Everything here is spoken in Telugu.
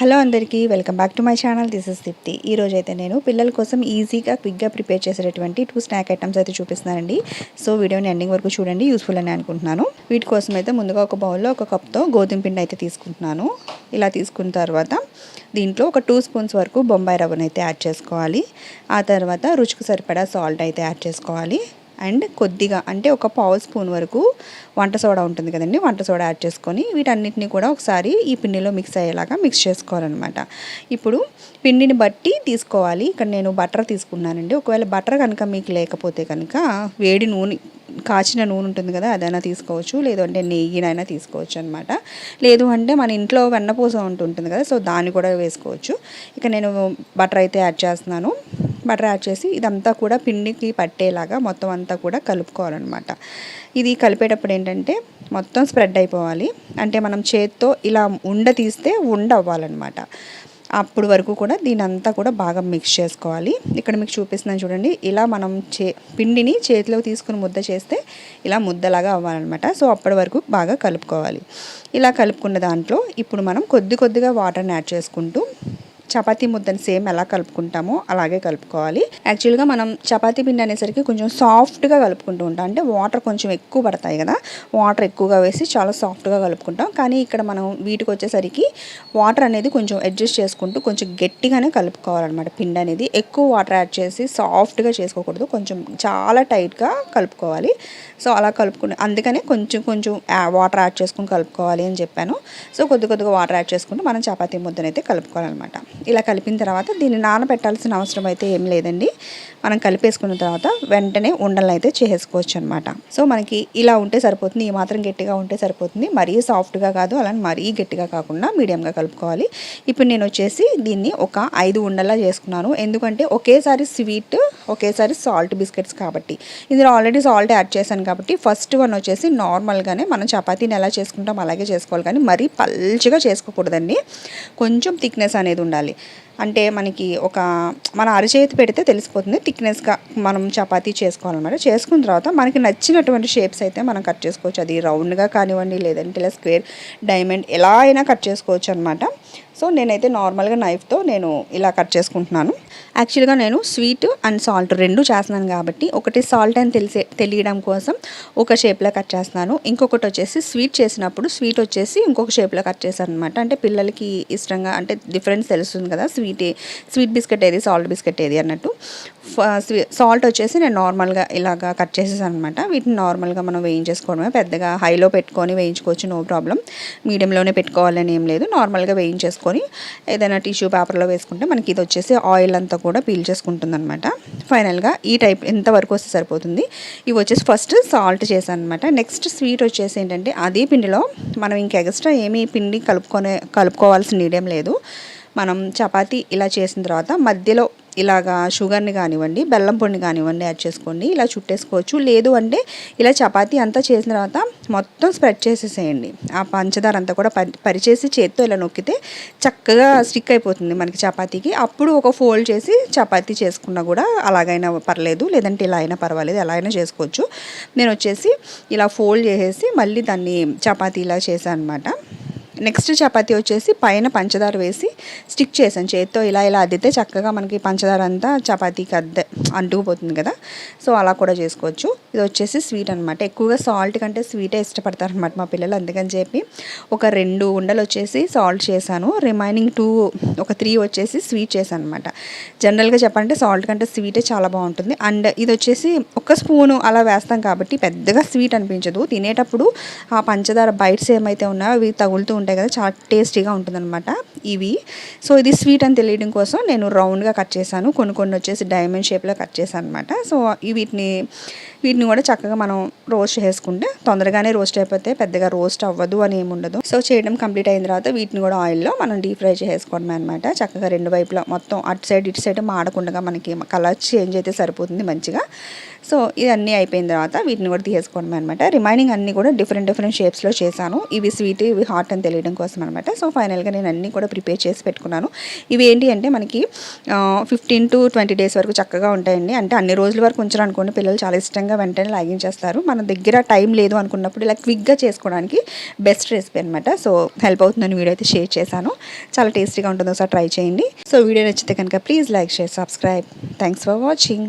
హలో అందరికీ welcome back to my channel. This is Deepthi. ఈ రోజు అయితే నేను పిల్లల కోసం ఈజీగా క్విక్గా ప్రిపేర్ చేసేటటువంటి టూ స్నాక్ ఐటమ్స్ అయితే చూపిస్తున్నానండి. సో వీడియోని ఎండింగ్ వరకు చూడండి యూస్ఫుల్ అని అనుకుంటున్నాను. వీటి కోసం అయితే ముందుగా ఒక బౌల్లో ఒక కప్తో గోధుమ పిండి అయితే తీసుకుంటున్నాను. ఇలా తీసుకున్న తర్వాత దీంట్లో ఒక టూ స్పూన్స్ వరకు బొంబాయి రవ్వను అయితే యాడ్ చేసుకోవాలి. ఆ తర్వాత రుచికి సరిపడా సాల్ట్ అయితే యాడ్ చేసుకోవాలి. అండ్ కొద్దిగా అంటే ఒక పావు స్పూన్ వరకు వంట సోడా ఉంటుంది కదండి వంట సోడా యాడ్ చేసుకొని వీటన్నిటిని కూడా ఒకసారి ఈ పిండిలో మిక్స్ అయ్యేలాగా మిక్స్ చేసుకోవాలన్నమాట. ఇప్పుడు పిండిని బట్టి తీసుకోవాలి. ఇక్కడ నేను బటర్ తీసుకున్నానండి. ఒకవేళ బటర్ కనుక మీకు లేకపోతే కనుక వేడి నూనె కాచిన నూనె ఉంటుంది కదా అదైనా తీసుకోవచ్చు. లేదు అంటే నెయ్యినైనా తీసుకోవచ్చు అనమాట లేదు అంటే మన ఇంట్లో వెన్నపూస ఉంటుంది కదా సో దాన్ని కూడా వేసుకోవచ్చు. ఇక నేను బటర్ అయితే యాడ్ చేస్తున్నాను. బటర్ యాడ్ చేసి ఇదంతా కూడా పిండికి పట్టేలాగా మొత్తం అంతా కూడా కలుపుకోవాలన్నమాట. ఇది కలిపేటప్పుడు ఏంటంటే మొత్తం స్ప్రెడ్ అయిపోవాలి. అంటే మనం చేత్తో ఇలా ఉండ తీస్తే ఉండ అవ్వాలన్నమాట. అప్పుడు వరకు కూడా దీని అంతా కూడా బాగా మిక్స్ చేసుకోవాలి. ఇక్కడ మీకు చూపిస్తున్నాను చూడండి. ఇలా మనం చే పిండిని చేతిలో తీసుకుని ముద్ద చేస్తే ఇలా ముద్దలాగా అవ్వాలన్నమాట. సో అప్పటి వరకు బాగా కలుపుకోవాలి. ఇలా కలుపుకున్న దాంట్లో ఇప్పుడు మనం కొద్ది కొద్దిగా వాటర్ని యాడ్ చేసుకుంటూ చపాతీ ముద్దని సేమ్ ఎలా కలుపుకుంటామో అలాగే కలుపుకోవాలి. యాక్చువల్గా మనం చపాతీ పిండి అనేసరికి కొంచెం సాఫ్ట్గా కలుపుకుంటూ ఉంటాం. అంటే వాటర్ కొంచెం ఎక్కువ పడతాయి కదా వాటర్ ఎక్కువగా వేసి చాలా సాఫ్ట్గా కలుపుకుంటాం. కానీ ఇక్కడ మనం వీటికి వచ్చేసరికి వాటర్ అనేది కొంచెం అడ్జస్ట్ చేసుకుంటూ కొంచెం గట్టిగానే కలుపుకోవాలన్నమాట పిండి అనేది. ఎక్కువ వాటర్ యాడ్ చేసి సాఫ్ట్గా చేసుకోకూడదు. కొంచెం చాలా టైట్గా కలుపుకోవాలి. సో అలా కలుపుకుని అందుకనే కొంచెం కొంచెం వాటర్ యాడ్ చేసుకుని కలుపుకోవాలి అని చెప్పాను. సో కొద్ది కొద్దిగా వాటర్ యాడ్ చేసుకుంటూ మనం చపాతీ ముద్దనైతే కలుపుకోవాలన్నమాట. ఇలా కలిపిన తర్వాత దీన్ని నానబెట్టాల్సిన అవసరం అయితే ఏం లేదండి. మనం కలిపేసుకున్న తర్వాత వెంటనే ఉండలు అయితే చేసుకోవచ్చు అనమాట సో మనకి ఇలా ఉంటే సరిపోతుంది ఈ మాత్రం గట్టిగా ఉంటే సరిపోతుంది. మరీ సాఫ్ట్గా కాదు అలా మరీ గట్టిగా కాకుండా మీడియంగా కలుపుకోవాలి. ఇప్పుడు నేను వచ్చేసి దీన్ని ఒక ఐదు ఉండలా చేసుకున్నాను. ఎందుకంటే ఒకేసారి స్వీట్ ఒకేసారి సాల్ట్ బిస్కెట్స్ కాబట్టి. ఇందులో ఆల్రెడీ సాల్ట్ యాడ్ చేశాను కాబట్టి ఫస్ట్ వన్ వచ్చేసి నార్మల్గానే మనం చపాతీని ఎలా చేసుకుంటాం అలాగే చేసుకోవాలి. కానీ మరీ పల్చగా చేసుకోకూడదండి. కొంచెం థిక్నెస్ అనేది ఉండాలి. అంటే మనకి ఒక మన అరచేతి పెడితే తెలిసిపోతుంది థిక్నెస్గా మనం చపాతీ చేసుకోవాలన్నమాట. చేసుకున్న తర్వాత మనకి నచ్చినటువంటి షేప్స్ అయితే మనం కట్ చేసుకోవచ్చు. అది రౌండ్గా కానివ్వండి లేదంటే ఇలా స్క్వేర్ డైమండ్ ఎలా అయినా కట్ చేసుకోవచ్చు అనమాట సో నేనైతే నార్మల్గా నైఫ్తో నేను ఇలా కట్ చేసుకుంటున్నాను. యాక్చువల్గా నేను స్వీట్ అండ్ సాల్ట్ రెండు చేస్తున్నాను కాబట్టి ఒకటి సాల్ట్ అని తెలిసే తెలియడం కోసం ఒక షేప్లో కట్ చేస్తున్నాను. ఇంకొకటి వచ్చేసి స్వీట్ చేసినప్పుడు స్వీట్ వచ్చేసి ఇంకొక షేప్లో కట్ చేశాను అనమాట అంటే పిల్లలకి ఇష్టంగా అంటే డిఫరెన్స్ తెలుస్తుంది కదా స్వీట్ స్వీట్ బిస్కెట్ ఏది సాల్ట్ బిస్కెట్ ఏది అన్నట్టు. సాల్ట్ వచ్చేసి నేను నార్మల్గా ఇలాగా కట్ చేసేసాను అనమాట వీటిని నార్మల్గా మనం వేయించేసుకోవడమే పెద్దగా హైలో పెట్టుకొని వేయించుకోవచ్చు నో ప్రాబ్లం. మీడియంలోనే పెట్టుకోవాలని ఏం లేదు నార్మల్గా వేసుకొని ఏదైనా టిష్యూ పేపర్లో వేసుకుంటే మనకి ఇది వచ్చేసి ఆయిల్ అంతా కూడా పీల్ చేసుకుంటుంది అనమాట ఫైనల్గా ఈ టైప్ ఎంతవరకు వస్తే సరిపోతుంది. ఇవి వచ్చేసి ఫస్ట్ సాల్ట్ చేశాను అనమాట నెక్స్ట్ స్వీట్ వచ్చేసి ఏంటంటే అదే పిండిలో మనం ఇంక ఎక్స్ట్రా ఏమీ పిండి కలుపుకొనే కలుపుకోవాల్సిన నీడేం లేదు. మనం చపాతీ ఇలా చేసిన తర్వాత మధ్యలో ఇలాగా షుగర్ని కానివ్వండి బెల్లం పొడిని కానివ్వండి యాడ్ చేసుకోండి. ఇలా చుట్టేసుకోవచ్చు. లేదు అంటే ఇలా చపాతీ అంతా చేసిన తర్వాత మొత్తం స్ప్రెడ్ చేసేసేయండి. ఆ పంచదార అంతా కూడా పరి పరిచేసి చేత్తో ఇలా నొక్కితే చక్కగా స్టిక్ అయిపోతుంది మనకి చపాతీకి. అప్పుడు ఒక ఫోల్డ్ చేసి చపాతీ చేసుకున్నా కూడా అలాగైనా పర్లేదు. లేదంటే ఇలా అయినా పర్వాలేదు. ఎలా అయినా చేసుకోవచ్చు. నేను వచ్చేసి ఇలా ఫోల్డ్ చేసేసి మళ్ళీ దాన్ని చపాతీ ఇలా చేశాను అనమాట నెక్స్ట్ చపాతీ వచ్చేసి పైన పంచదార వేసి స్టిక్ చేసాను చేతితో ఇలా ఇలా అద్దితే చక్కగా మనకి పంచదార అంతా చపాతీకి అద్దె అంటుకుపోతుంది కదా. సో అలా కూడా చేసుకోవచ్చు. ఇది వచ్చేసి స్వీట్ అనమాట ఎక్కువగా సాల్ట్ కంటే స్వీటే ఇష్టపడతారు అనమాట మా పిల్లలు. అందుకని చెప్పి ఒక రెండు ఉండలు వచ్చేసి సాల్ట్ చేశాను. రిమైనింగ్ టూ ఒక త్రీ వచ్చేసి స్వీట్ చేశాను అనమాట జనరల్గా చెప్పాలంటే సాల్ట్ కంటే స్వీటే చాలా బాగుంటుంది. అండ్ ఇది వచ్చేసి ఒక స్పూను అలా వేస్తాం కాబట్టి పెద్దగా స్వీట్ అనిపించదు. తినేటప్పుడు ఆ పంచదార బైట్స్ ఏమైతే ఉన్నాయో అవి తగులుతూ ఉంటాయి. కదా చాలా టేస్టీగా ఉంటుందన్నమాట ఇవి. సో ఇది స్వీట్ అని తెలియడం కోసం నేను రౌండ్గా కట్ చేశాను. కొన్ని కొన్ని వచ్చేసి డైమండ్ షేప్లో కట్ చేశాను అనమాట సో వీటిని వీటిని కూడా చక్కగా మనం రోస్ట్ చేసుకుంటే తొందరగానే రోస్ట్ అయిపోతే పెద్దగా రోస్ట్ అవ్వదు అని ఏమి ఉండదు. సో చేయడం కంప్లీట్ అయిన తర్వాత వీటిని కూడా ఆయిల్లో మనం డీప్ ఫ్రై చేసుకోవడమే అనమాట చక్కగా రెండు వైపులా మొత్తం అటు సైడ్ ఇటు సైడ్ మాడకుండా మనకి కలర్ చేంజ్ అయితే సరిపోతుంది మంచిగా. సో ఇవన్నీ అయిపోయిన తర్వాత వీటిని కూడా తీసేసుకోవడమే అనమాట రిమైనింగ్ అన్నీ కూడా డిఫరెంట్ డిఫరెంట్ షేప్స్లో చేశాను. ఇవి స్వీట్ ఇవి హాట్ అని తెలియడం కోసం అనమాట సో ఫైనల్గా నేను అన్నీ కూడా ప్రిపేర్ చేసి పెట్టుకున్నాను. ఇవి ఏంటి అంటే మనకి ఫిఫ్టీన్ టు ట్వంటీ డేస్ వరకు చక్కగా ఉంటాయండి. అంటే అన్ని రోజుల వరకు ఉంచాలనుకోండి పిల్లలు చాలా ఇష్టంగా వెంటనే లాగించేస్తారు. మన దగ్గర టైం లేదు అనుకున్నప్పుడు ఇలా క్విక్గా చేసుకోవడానికి బెస్ట్ రెసిపీ అనమాట సో హెల్ప్ అవుతుందని వీడియో అయితే షేర్ చేశాను. చాలా టేస్టీగా ఉంటుంది ఒకసారి ట్రై చేయండి. సో వీడియో నచ్చితే కనుక please like share subscribe thanks for watching